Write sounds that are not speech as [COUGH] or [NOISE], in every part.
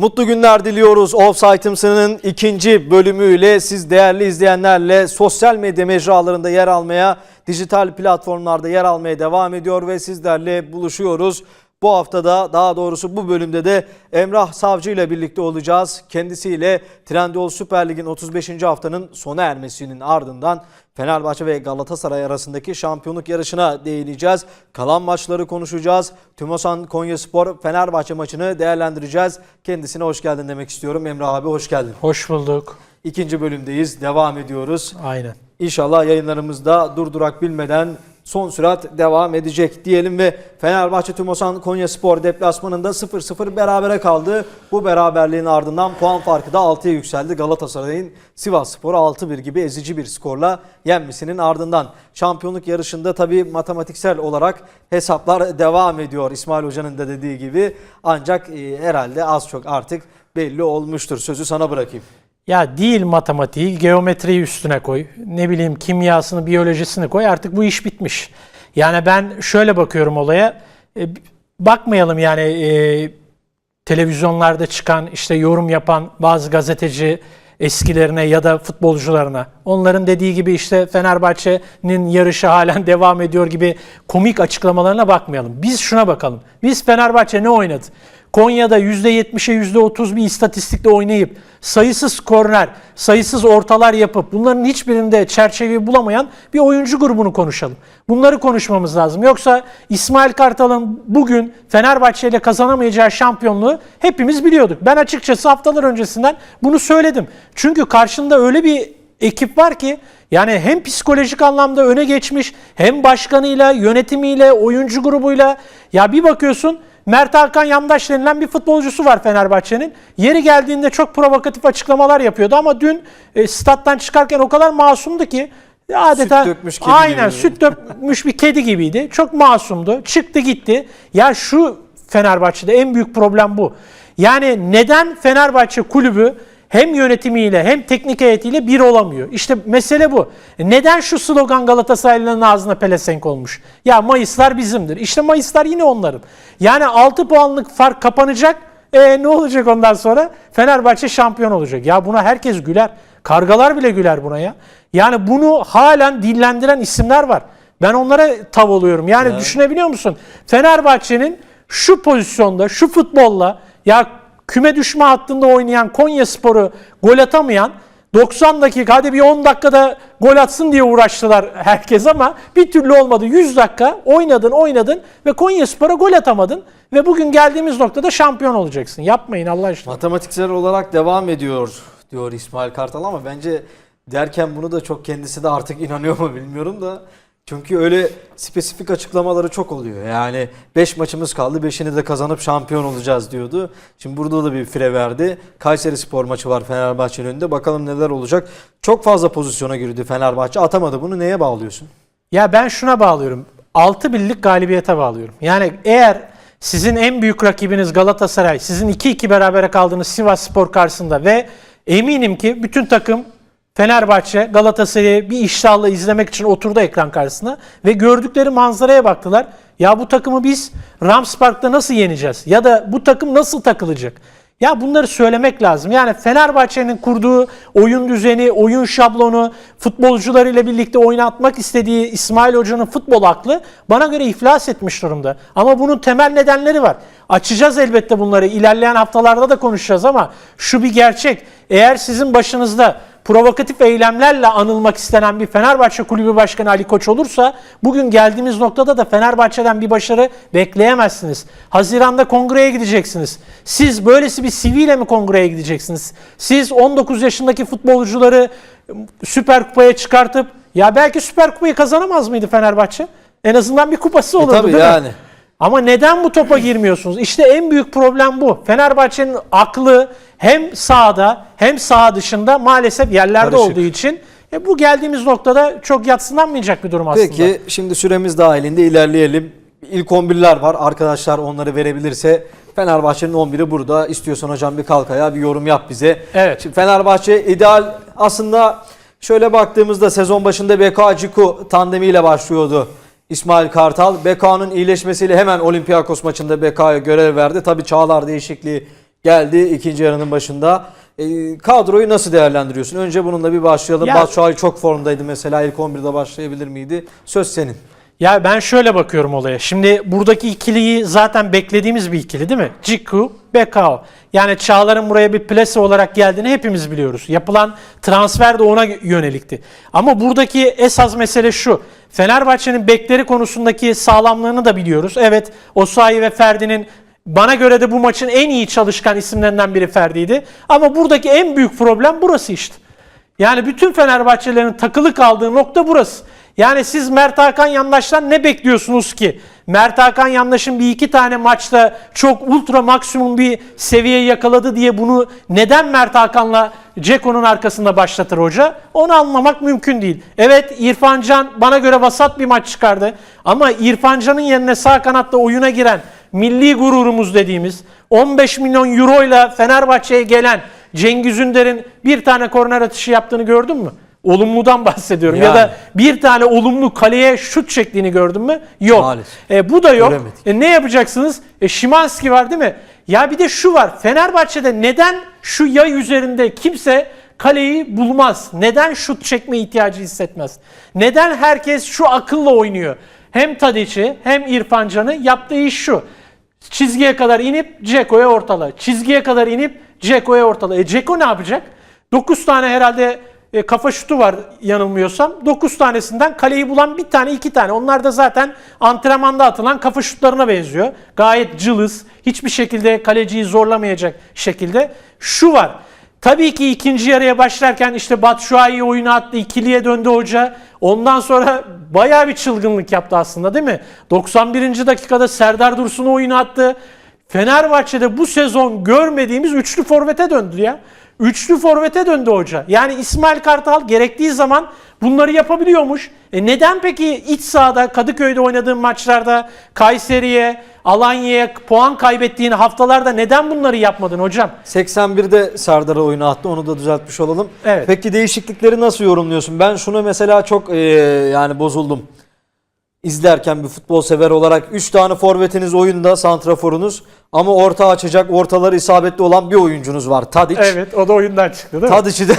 Mutlu günler diliyoruz. Offside'ımsının ikinci bölümüyle siz değerli izleyenlerle sosyal medya mecralarında yer almaya, dijital platformlarda yer almaya devam ediyor ve sizlerle buluşuyoruz. Bu haftada daha doğrusu bu bölümde de Emrah Savcı ile birlikte olacağız. Kendisiyle Trendyol Süper Lig'in 35. haftanın sona ermesinin ardından Fenerbahçe ve Galatasaray arasındaki şampiyonluk yarışına değineceğiz. Kalan maçları konuşacağız. Tümosan Konyaspor Fenerbahçe maçını değerlendireceğiz. Kendisine hoş geldin demek istiyorum. Emrah abi hoş geldin. Hoş bulduk. İkinci bölümdeyiz. Devam ediyoruz. Aynen. İnşallah yayınlarımızda durdurak bilmeden son sürat devam edecek diyelim ve Fenerbahçe Tümosan Konyaspor deplasmanında 0-0 berabere kaldı. Bu beraberliğin ardından puan farkı da 6'ya yükseldi. Galatasaray'ın Sivas Spor'u 6-1 gibi ezici bir skorla yenmesinin ardından şampiyonluk yarışında tabii matematiksel olarak hesaplar devam ediyor. İsmail Hoca'nın da dediği gibi ancak e, herhalde az çok artık belli olmuştur. Sözü sana bırakayım. Ya değil matematiği, geometriyi üstüne koy. Ne bileyim kimyasını, biyolojisini koy. Artık bu iş bitmiş. Yani ben şöyle bakıyorum olaya. E, bakmayalım yani e, televizyonlarda çıkan işte yorum yapan bazı gazeteci eskilerine ya da futbolcularına. Onların dediği gibi işte Fenerbahçe'nin yarışı halen [LAUGHS] devam ediyor gibi komik açıklamalarına bakmayalım. Biz şuna bakalım. Biz Fenerbahçe ne oynadı? Konya'da %70'e %30 bir istatistikle oynayıp sayısız korner, sayısız ortalar yapıp bunların hiçbirinde çerçeveyi bulamayan bir oyuncu grubunu konuşalım. Bunları konuşmamız lazım. Yoksa İsmail Kartal'ın bugün Fenerbahçe ile kazanamayacağı şampiyonluğu hepimiz biliyorduk. Ben açıkçası haftalar öncesinden bunu söyledim. Çünkü karşında öyle bir ekip var ki yani hem psikolojik anlamda öne geçmiş hem başkanıyla, yönetimiyle, oyuncu grubuyla ya bir bakıyorsun Mert Hakan Yandaş denilen bir futbolcusu var Fenerbahçe'nin. Yeri geldiğinde çok provokatif açıklamalar yapıyordu ama dün e, stat'tan çıkarken o kadar masumdu ki adeta Süt dökmüş kedi aynen gibi. süt dökmüş bir kedi gibiydi. Çok masumdu. Çıktı gitti. Ya şu Fenerbahçe'de en büyük problem bu. Yani neden Fenerbahçe kulübü hem yönetimiyle hem teknik heyetiyle bir olamıyor? İşte mesele bu. Neden şu slogan Galatasaraylıların ağzına pelesenk olmuş? Ya Mayıslar bizimdir. İşte Mayıslar yine onların. Yani 6 puanlık fark kapanacak. E, ne olacak ondan sonra? Fenerbahçe şampiyon olacak. Ya buna herkes güler. Kargalar bile güler buna ya. Yani bunu halen dillendiren isimler var. Ben onlara tav oluyorum. Yani düşünebiliyor musun? Fenerbahçe'nin şu pozisyonda, şu futbolla ya küme düşme hattında oynayan Konya Sporu gol atamayan 90 dakika hadi bir 10 dakikada gol atsın diye uğraştılar herkes ama bir türlü olmadı. 100 dakika oynadın oynadın ve Konya Spor'a gol atamadın ve bugün geldiğimiz noktada şampiyon olacaksın. Yapmayın Allah aşkına. Matematiksel olarak devam ediyor diyor İsmail Kartal ama bence derken bunu da çok kendisi de artık inanıyor mu bilmiyorum da. Çünkü öyle spesifik açıklamaları çok oluyor. Yani 5 maçımız kaldı 5'ini de kazanıp şampiyon olacağız diyordu. Şimdi burada da bir fire verdi. Kayseri Spor maçı var Fenerbahçe'nin önünde. Bakalım neler olacak. Çok fazla pozisyona girdi Fenerbahçe. Atamadı bunu neye bağlıyorsun? Ya ben şuna bağlıyorum. 6 birlik galibiyete bağlıyorum. Yani eğer sizin en büyük rakibiniz Galatasaray, sizin 2-2 berabere kaldığınız Sivas Spor karşısında ve eminim ki bütün takım Fenerbahçe Galatasaray'ı bir iştahla izlemek için oturdu ekran karşısına ve gördükleri manzaraya baktılar. Ya bu takımı biz Rams Park'ta nasıl yeneceğiz? Ya da bu takım nasıl takılacak? Ya bunları söylemek lazım. Yani Fenerbahçe'nin kurduğu oyun düzeni, oyun şablonu, futbolcularıyla birlikte oynatmak istediği İsmail Hoca'nın futbol aklı bana göre iflas etmiş durumda. Ama bunun temel nedenleri var. Açacağız elbette bunları. İlerleyen haftalarda da konuşacağız ama şu bir gerçek. Eğer sizin başınızda provokatif eylemlerle anılmak istenen bir Fenerbahçe Kulübü Başkanı Ali Koç olursa bugün geldiğimiz noktada da Fenerbahçe'den bir başarı bekleyemezsiniz. Haziranda kongreye gideceksiniz. Siz böylesi bir siviyle mi kongreye gideceksiniz? Siz 19 yaşındaki futbolcuları Süper Kupa'ya çıkartıp ya belki Süper Kupayı kazanamaz mıydı Fenerbahçe? En azından bir kupası olurdu tabii değil mi? Ama neden bu topa girmiyorsunuz? İşte en büyük problem bu. Fenerbahçe'nin aklı hem sahada hem saha dışında maalesef yerlerde Karışık. olduğu için e, bu geldiğimiz noktada çok yatsınanmayacak bir durum aslında. Peki şimdi süremiz dahilinde ilerleyelim. İlk 11'ler var. Arkadaşlar onları verebilirse Fenerbahçe'nin 11'i burada. İstiyorsan hocam bir kalk ayağa bir yorum yap bize. Evet. Şimdi Fenerbahçe ideal aslında şöyle baktığımızda sezon başında Beko Ciku tandemiyle başlıyordu. İsmail Kartal. Beko'nun iyileşmesiyle hemen Olympiakos maçında Beko'ya görev verdi. Tabii Çağlar değişikliği geldi ikinci yarının başında. E, kadroyu nasıl değerlendiriyorsun? Önce bununla bir başlayalım. Ya- Batshuayi çok formdaydı mesela. İlk 11'de başlayabilir miydi? Söz senin. Ya ben şöyle bakıyorum olaya. Şimdi buradaki ikiliyi zaten beklediğimiz bir ikili değil mi? Ciku, Bekao. Yani Çağlar'ın buraya bir plase olarak geldiğini hepimiz biliyoruz. Yapılan transfer de ona yönelikti. Ama buradaki esas mesele şu. Fenerbahçe'nin bekleri konusundaki sağlamlığını da biliyoruz. Evet Osayi ve Ferdi'nin bana göre de bu maçın en iyi çalışkan isimlerinden biri Ferdi'ydi. Ama buradaki en büyük problem burası işte. Yani bütün Fenerbahçelerin takılı kaldığı nokta burası. Yani siz Mert Hakan Yandaş'tan ne bekliyorsunuz ki? Mert Hakan Yandaş'ın bir iki tane maçta çok ultra maksimum bir seviye yakaladı diye bunu neden Mert Hakan'la Ceko'nun arkasında başlatır hoca? Onu anlamak mümkün değil. Evet İrfan Can bana göre vasat bir maç çıkardı. Ama İrfan Can'ın yerine sağ kanatta oyuna giren milli gururumuz dediğimiz 15 milyon euro ile Fenerbahçe'ye gelen Cengiz Ünder'in bir tane korner atışı yaptığını gördün mü? Olumludan [LAUGHS] bahsediyorum. Ya Yani. da bir tane olumlu kaleye şut çektiğini gördün mü? Yok. Maalesef. E, bu da yok. Göremedik. E, ne yapacaksınız? E, Şimanski var değil mi? Ya bir de şu var. Fenerbahçe'de neden şu yay üzerinde kimse kaleyi bulmaz? Neden şut çekme ihtiyacı hissetmez? Neden herkes şu akılla oynuyor? Hem Tadiç'i hem İrfan Can'ı yaptığı iş şu. Çizgiye kadar inip Ceko'ya ortala. Çizgiye kadar inip Ceko'ya ortala. E Ceko ne yapacak? 9 tane herhalde e, kafa şutu var yanılmıyorsam. 9 tanesinden kaleyi bulan bir tane iki tane. Onlar da zaten antrenmanda atılan kafa şutlarına benziyor. Gayet cılız. Hiçbir şekilde kaleciyi zorlamayacak şekilde. Şu var. Tabii ki ikinci yarıya başlarken işte Batshuayi oyuna attı. ikiliye döndü hoca. Ondan sonra bayağı bir çılgınlık yaptı aslında değil mi? 91. dakikada Serdar Dursun'u oyuna attı. Fenerbahçe'de bu sezon görmediğimiz üçlü forvete döndü ya. Üçlü forvete döndü hoca. Yani İsmail Kartal gerektiği zaman bunları yapabiliyormuş. E neden peki iç sahada Kadıköy'de oynadığın maçlarda Kayseri'ye, Alanya'ya puan kaybettiğin haftalarda neden bunları yapmadın hocam? 81'de Serdar'a oyunu attı. Onu da düzeltmiş olalım. Evet. Peki değişiklikleri nasıl yorumluyorsun? Ben şunu mesela çok e, yani bozuldum. İzlerken bir futbol sever olarak 3 tane forvetiniz oyunda, santraforunuz ama orta açacak, ortaları isabetli olan bir oyuncunuz var. Tadic. Evet o da oyundan çıktı değil mi? Tadic'i de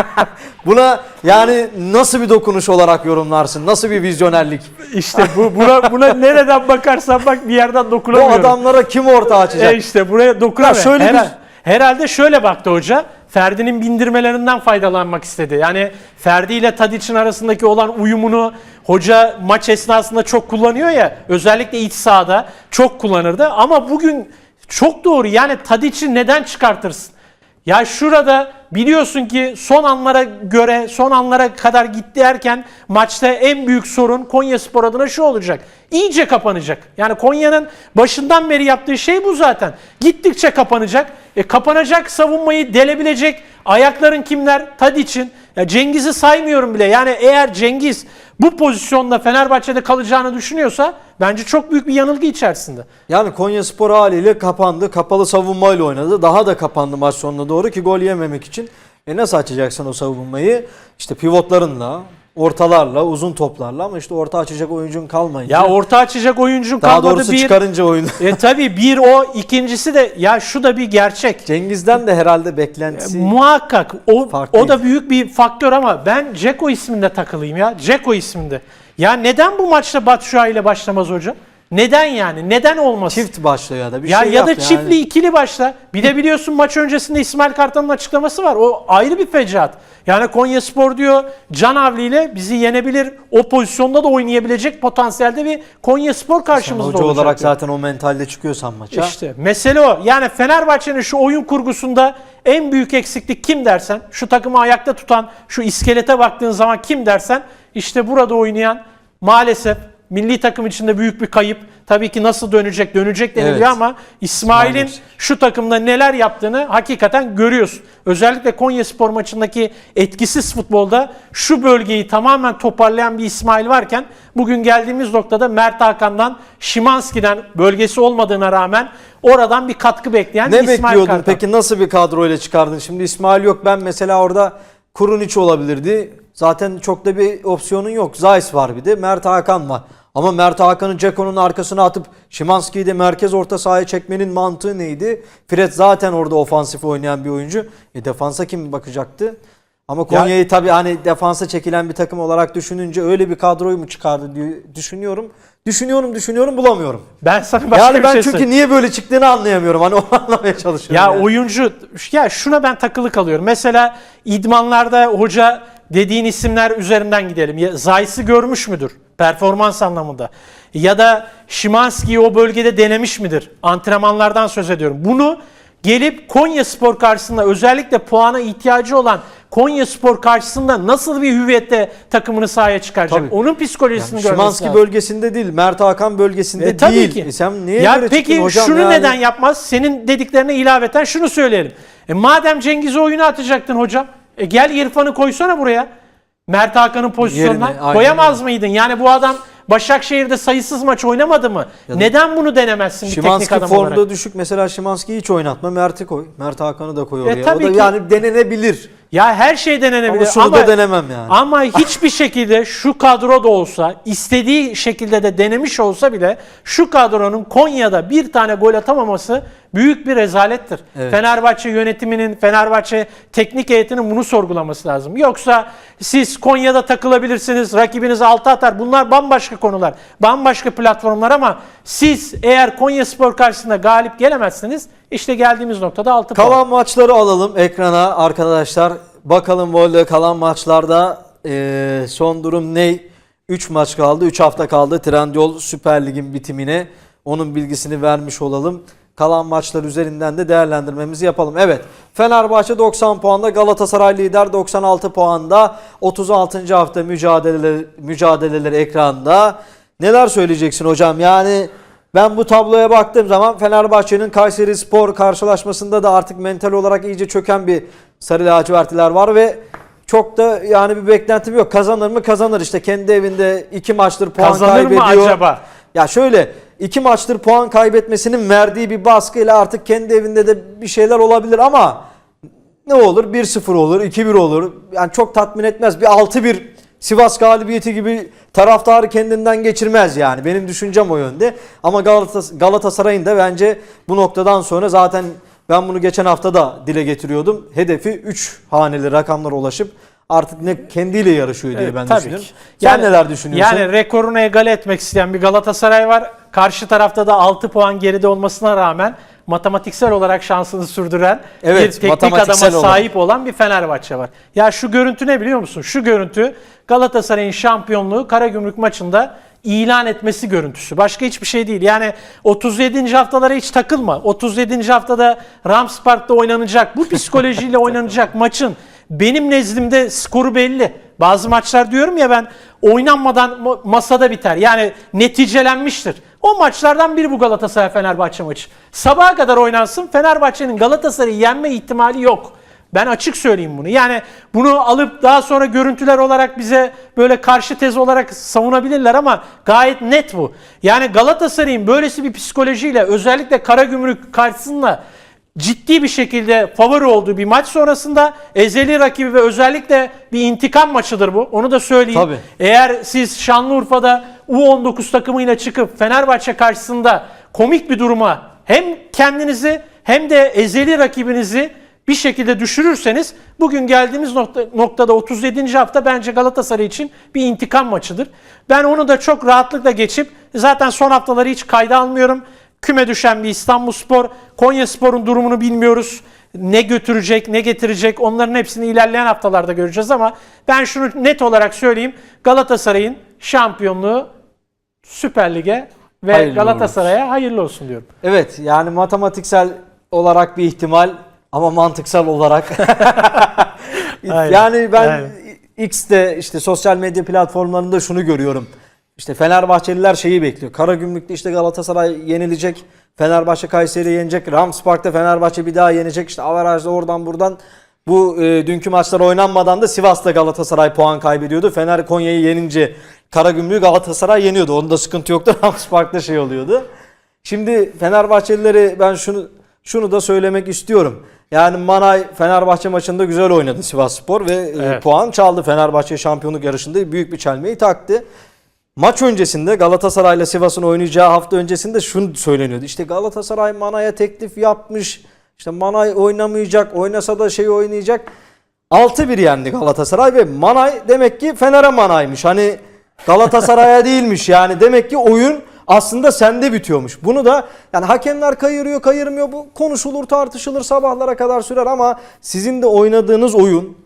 [LAUGHS] buna yani nasıl bir dokunuş olarak yorumlarsın? Nasıl bir vizyonerlik? İşte bu buna, buna nereden bakarsan bak bir yerden Bu dokunamıyorum. adamlara kim orta açacak? E işte buraya dokunamıyor. Şöyle bir- Herhal- Herhalde şöyle baktı hoca. Ferdi'nin bindirmelerinden faydalanmak istedi. Yani Ferdi ile Tadic'in arasındaki olan uyumunu hoca maç esnasında çok kullanıyor ya. Özellikle iç sahada çok kullanırdı. Ama bugün çok doğru. Yani Tadic'i neden çıkartırsın? Ya şurada biliyorsun ki son anlara göre son anlara kadar gitti erken maçta en büyük sorun Konya Spor adına şu olacak. İyice kapanacak. Yani Konya'nın başından beri yaptığı şey bu zaten. Gittikçe kapanacak. E kapanacak savunmayı delebilecek ayakların kimler? Tadic'in. Ya Cengiz'i saymıyorum bile. Yani eğer Cengiz bu pozisyonda Fenerbahçe'de kalacağını düşünüyorsa bence çok büyük bir yanılgı içerisinde. Yani Konya Spor haliyle kapandı. Kapalı savunmayla oynadı. Daha da kapandı maç sonuna doğru ki gol yememek için. E nasıl açacaksın o savunmayı? İşte pivotlarınla, ortalarla, uzun toplarla ama işte orta açacak oyuncun kalmayınca. Ya orta açacak oyuncun daha kalmadı doğrusu bir. çıkarınca oyunu. E tabii bir o ikincisi de ya şu da bir gerçek. Cengiz'den de herhalde beklentisi. Muhakkak o Farklı. o da büyük bir faktör ama ben Ceko isminde takılıyım ya. Ceko isminde. Ya neden bu maçta Batshuayi ile başlamaz hoca? Neden yani? Neden olmasın? Çift başlıyor ya da bir ya şey ya da yani. çiftli ikili başla. Bir de biliyorsun maç öncesinde İsmail Kartal'ın açıklaması var. O ayrı bir fecaat. Yani Konya Spor diyor Can Avli ile bizi yenebilir. O pozisyonda da oynayabilecek potansiyelde bir Konya Spor karşımızda olacak. olarak diyor. zaten o mentalde çıkıyorsan maça. İşte mesele o. Yani Fenerbahçe'nin şu oyun kurgusunda en büyük eksiklik kim dersen, şu takımı ayakta tutan, şu iskelete baktığın zaman kim dersen, işte burada oynayan maalesef milli takım içinde büyük bir kayıp. Tabii ki nasıl dönecek, dönecek deniliyor Evet. ama İsmail'in İsmail. şu takımda neler yaptığını hakikaten görüyorsun. Özellikle Konya Spor maçındaki etkisiz futbolda şu bölgeyi tamamen toparlayan bir İsmail varken bugün geldiğimiz noktada Mert Hakan'dan, Şimanski'den bölgesi olmadığına rağmen oradan bir katkı bekleyen Ne İsmail bekliyordun Kartal. peki nasıl bir kadroyla çıkardın? Şimdi İsmail yok ben mesela orada Kurunic olabilirdi. Zaten çok da bir opsiyonun yok. Zayis var bir de Mert Hakan var. Ama Mert Hakan'ı Ceko'nun arkasına atıp Şimanski'yi de merkez orta sahaya çekmenin mantığı neydi? Fred zaten orada ofansif oynayan bir oyuncu. E defansa kim bakacaktı? Ama Konya'yı tabii hani defansa çekilen bir takım olarak düşününce öyle bir kadroyu mu çıkardı diye düşünüyorum. Düşünüyorum, düşünüyorum, bulamıyorum. Ben sana başka yani bir ben şey çünkü söyleyeyim. niye böyle çıktığını anlayamıyorum. Hani onu [LAUGHS] anlamaya çalışıyorum. Ya yani. oyuncu ya şuna ben takılı kalıyorum. Mesela idmanlarda hoca dediğin isimler üzerinden gidelim. Ya Zayt'sı görmüş müdür performans anlamında? Ya da Şimanski'yi o bölgede denemiş midir? Antrenmanlardan söz ediyorum. Bunu gelip Konya Spor karşısında özellikle puana ihtiyacı olan Konya Spor karşısında nasıl bir hüviyette takımını sahaya çıkaracak? Tabii. Onun psikolojisini Yani görmesi Şimanski lazım. bölgesinde değil, Mert Hakan bölgesinde E, tabii değil. ki. E sen niye ya peki hocam şunu yani? neden yapmaz? Senin dediklerine ilaveten şunu söyleyelim. E, madem Cengiz'i oyuna atacaktın hocam. E, gel İrfan'ı koysana buraya. Mert Hakan'ın pozisyonuna. Yerine, aynen Koyamaz mıydın? Yani bu adam Başakşehir'de sayısız maç oynamadı mı? Neden bunu denemezsin bir teknik Şimanski adam formda olarak? düşük. Mesela Şimanski'yi hiç oynatma. Mert'i koy. Mert Hakan'ı da koy oraya. o tabii da ki. yani denenebilir. Ya her şey denenebilir Ama şunu da denemem yani. Ama hiçbir şekilde şu kadro da olsa, istediği şekilde de denemiş olsa bile şu kadronun Konya'da bir tane gol atamaması büyük bir rezalettir. Evet. Fenerbahçe yönetiminin, Fenerbahçe teknik heyetinin bunu sorgulaması lazım. Yoksa siz Konya'da takılabilirsiniz, rakibiniz altı atar. Bunlar bambaşka konular, bambaşka platformlar ama siz eğer Konya Spor karşısında galip gelemezsiniz, işte geldiğimiz noktada altı puan. Kalan maçları alalım ekrana arkadaşlar. Bakalım voley kalan maçlarda eee, son durum ne? 3 maç kaldı. 3 hafta kaldı Trendyol Süper Lig'in bitimine. Onun bilgisini vermiş olalım. Kalan maçlar üzerinden de değerlendirmemizi yapalım. Evet Fenerbahçe 90 puanda Galatasaray lider 96 puanda 36. hafta mücadeleleri, mücadeleleri ekranda. Neler söyleyeceksin hocam? Yani ben bu tabloya baktığım zaman Fenerbahçe'nin Kayseri Spor karşılaşmasında da artık mental olarak iyice çöken bir sarı lacivertliler var ve çok da yani bir beklentim yok. Kazanır mı? Kazanır işte. Kendi evinde iki maçtır puan Kazanır mı kaybediyor. acaba? Ya şöyle iki maçtır puan kaybetmesinin verdiği bir baskıyla artık kendi evinde de bir şeyler olabilir ama ne olur 1-0 olur 2-1 olur. Yani çok tatmin etmez. Bir 6-1 Sivas galibiyeti gibi taraftarı kendinden geçirmez yani. Benim düşüncem o yönde. Ama Galatas Galatasaray'ın da bence bu noktadan sonra zaten ben bunu geçen hafta da dile getiriyordum. Hedefi 3 haneli rakamlara ulaşıp artık ne kendiyle yarışıyor diye Evet, ben tabii düşünüyorum. ki. Sen neler düşünüyorsun? Yani rekorunu egale etmek isteyen bir Galatasaray var. Karşı tarafta da 6 puan geride olmasına rağmen matematiksel olarak şansını sürdüren Evet, bir teknik adama sahip olan bir Fenerbahçe var. Ya şu görüntü ne biliyor musun? Şu görüntü Galatasaray'ın şampiyonluğu Karagümrük maçında ilan etmesi görüntüsü. Başka hiçbir şey değil. Yani 37. haftalara hiç takılma. 37. haftada Rams Park'ta oynanacak. Bu psikolojiyle [LAUGHS] oynanacak maçın benim nezdimde skoru belli. Bazı maçlar diyorum ya ben oynanmadan ma- masada biter. Yani neticelenmiştir. O maçlardan biri bu Galatasaray Fenerbahçe maçı. Sabaha kadar oynansın Fenerbahçe'nin Galatasaray'ı yenme ihtimali yok. Ben açık söyleyeyim bunu. Yani bunu alıp daha sonra görüntüler olarak bize böyle karşı tez olarak savunabilirler ama gayet net bu. Yani Galatasaray'ın böylesi bir psikolojiyle özellikle Karagümrük karşısında ciddi bir şekilde favori olduğu bir maç sonrasında ezeli rakibi ve özellikle bir intikam maçıdır bu. Onu da söyleyeyim. Tabii. Eğer siz Şanlıurfa'da U19 takımıyla çıkıp Fenerbahçe karşısında komik bir duruma hem kendinizi hem de ezeli rakibinizi bir şekilde düşürürseniz bugün geldiğimiz nokta, noktada 37. hafta bence Galatasaray için bir intikam maçıdır. Ben onu da çok rahatlıkla geçip zaten son haftaları hiç kayda almıyorum. Küme düşen bir İstanbulspor, Konyaspor'un durumunu bilmiyoruz. Ne götürecek, ne getirecek onların hepsini ilerleyen haftalarda göreceğiz ama ben şunu net olarak söyleyeyim. Galatasaray'ın şampiyonluğu Süper Lig'e ve Hayırlı Galatasaray'a hayırlı olsun diyorum. Evet yani matematiksel olarak bir ihtimal ama mantıksal olarak [LAUGHS] Aynen, yani ben aynen. X'te işte sosyal medya platformlarında şunu görüyorum. İşte Fenerbahçeliler şeyi bekliyor. Karagümrük'te işte Galatasaray yenilecek. Fenerbahçe Kayseri'yi yenecek. Rams Park'ta Fenerbahçe bir daha yenecek. İşte averajda oradan buradan bu e, dünkü maçlar oynanmadan da Sivas'ta Galatasaray puan kaybediyordu. Fener Konya'yı yenince Karagümrük'ü Galatasaray yeniyordu. Onda sıkıntı yoktu. [LAUGHS] Rams Park'ta şey oluyordu. Şimdi Fenerbahçelilere ben şunu şunu da söylemek istiyorum. Yani Manay Fenerbahçe maçında güzel oynadı Sivasspor ve e, Evet. puan çaldı. Fenerbahçe şampiyonluk yarışında büyük bir çelmeyi taktı. Maç öncesinde Galatasaray ile Sivas'ın oynayacağı hafta öncesinde şunu söyleniyordu. İşte Galatasaray Manay'a teklif yapmış. İşte Manay oynamayacak. Oynasa da şey oynayacak. 6-1 yendi Galatasaray ve Manay demek ki Fener'e Manay'mış. Hani Galatasaray'a [LAUGHS] değilmiş yani. Demek ki oyun aslında sende bitiyormuş. Bunu da yani hakemler kayırıyor kayırmıyor bu konuşulur tartışılır sabahlara kadar sürer ama sizin de oynadığınız oyun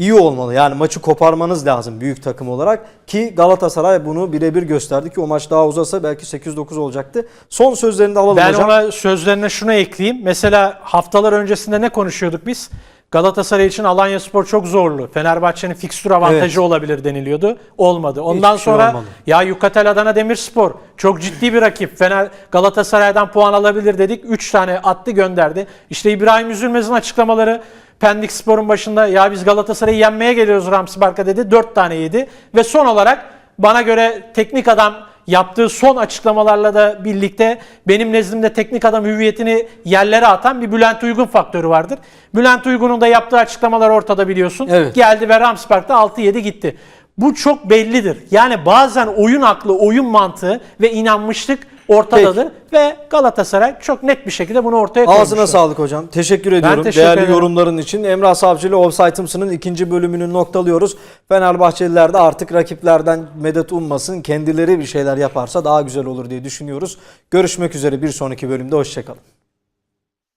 iyi olmalı. Yani maçı koparmanız lazım büyük takım olarak ki Galatasaray bunu birebir gösterdi ki o maç daha uzasa belki 8-9 olacaktı. Son sözlerini de alalım Ben hocam. ona sözlerine şunu ekleyeyim. Mesela haftalar öncesinde ne konuşuyorduk biz? Galatasaray için Alanya Spor çok zorlu. Fenerbahçe'nin fikstür avantajı Evet. olabilir deniliyordu. Olmadı. Ondan Hiçbir şey sonra olmadı. ya Yukatel Adana Demirspor çok ciddi bir rakip. Fener Galatasaray'dan puan alabilir dedik. 3 tane attı gönderdi. İşte İbrahim Üzülmez'in açıklamaları Pendik Spor'un başında ya biz Galatasaray'ı yenmeye geliyoruz Ramsey Park'a dedi. 4 tane yedi. Ve son olarak bana göre teknik adam yaptığı son açıklamalarla da birlikte benim nezdimde teknik adam hüviyetini yerlere atan bir Bülent Uygun faktörü vardır. Bülent Uygun'un da yaptığı açıklamalar ortada biliyorsun. Evet. Geldi ve Rams Park'ta 6-7 gitti. Bu çok bellidir. Yani bazen oyun aklı, oyun mantığı ve inanmışlık ortadadır ve Galatasaray çok net bir şekilde bunu ortaya koymuştur. Ağzına sağlık hocam. Teşekkür ediyorum teşekkür değerli ederim. yorumların için. Emrah Savcı ile Offside'ımsının ikinci bölümünü noktalıyoruz. Fenerbahçeliler de artık rakiplerden medet ummasın. Kendileri bir şeyler yaparsa daha güzel olur diye düşünüyoruz. Görüşmek üzere bir sonraki bölümde. Hoşçakalın.